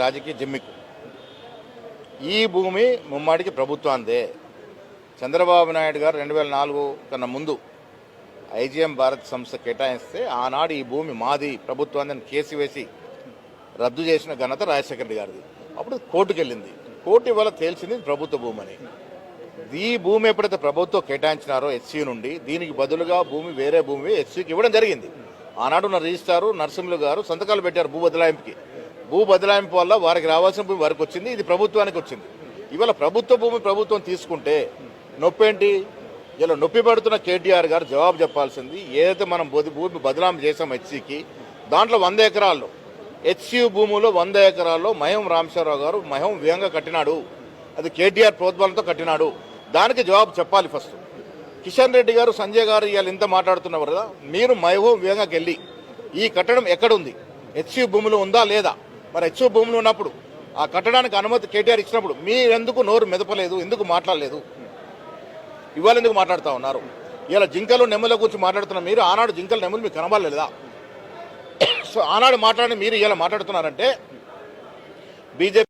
రాజకీయ జిమ్మికు. ఈ భూమి ముమ్మాడికి ప్రభుత్వాందే చంద్రబాబు నాయుడు గారు రెండు వేల నాలుగు కన్నా ముందు ఐజీఎం భారత్ సంస్థ కేటాయిస్తే ఆనాడు ఈ భూమి మాది ప్రభుత్వాన్ని కేసు వేసి రద్దు చేసిన ఘనత రాజశేఖర రెడ్డి గారిది. అప్పుడు కోర్టుకు వెళ్ళింది కోర్టు ఇవాళ తేల్చింది ప్రభుత్వ భూమి అని ఈ భూమి ఎప్పుడైతే ప్రభుత్వం కేటాయించినారో ఎస్సీ నుండి దీనికి బదులుగా భూమి వేరే భూమి ఎస్సీకి ఇవ్వడం జరిగింది. ఆనాడు ఉన్న రిజిస్టారు నర్సింహులు గారు సంతకాలు పెట్టారు భూ బదలాయింపుకి. భూ బదలాయింపు వల్ల వారికి రావాల్సిన భూమి వారికి వచ్చింది ఇది ప్రభుత్వానికి వచ్చింది. ఇవాళ ప్రభుత్వ భూమి ప్రభుత్వం తీసుకుంటే నొప్పేంటి? ఇలా నొప్పి పడుతున్న కేటీఆర్ గారు జవాబు చెప్పాల్సింది ఏదైతే మనం భూమి బదలాం చేసాం హెచ్సికి దాంట్లో వంద ఎకరాల్లో హెచ్సియు భూములో వంద ఎకరాల్లో మహం రామచంద్రరావు గారు మహం వేగంగా కట్టినాడు. అది కేటీఆర్ ప్రోద్బలంతో కట్టినాడు. దానికి జవాబు చెప్పాలి ఫస్ట్. కిషన్ రెడ్డి గారు సంజయ్ గారు ఇవాళ ఇంత మాట్లాడుతున్నారు కదా మీరు మైహోం వేగంగా వెళ్ళి ఈ కట్టడం ఎక్కడుంది? హెచ్యు భూములు ఉందా లేదా? మరి హెచ్యు భూములు ఉన్నప్పుడు ఆ కట్టడానికి అనుమతి కేటీఆర్ ఇచ్చినప్పుడు మీరెందుకు నోరు మెదపలేదు ఎందుకు మాట్లాడలేదు? ఇవాళ ఎందుకు మాట్లాడుతూ ఉన్నారు? ఇలా జింకలు నెమ్మల గురించి మాట్లాడుతున్న మీరు ఆనాడు జింకలు నెమ్మలు మీకు కనబడలేదా? సో ఆనాడు మాట్లాడి మీరు ఇలా మాట్లాడుతున్నారంటే బీజేపీ